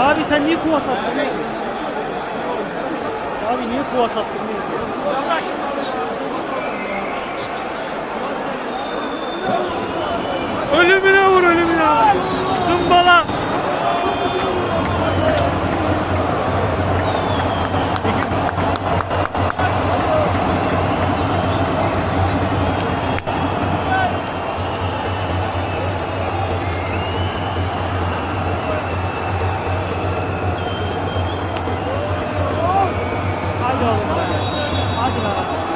Abi sen niye kuva sattın? Abi niye kuva sattın? Ölümüne. 对我们起来了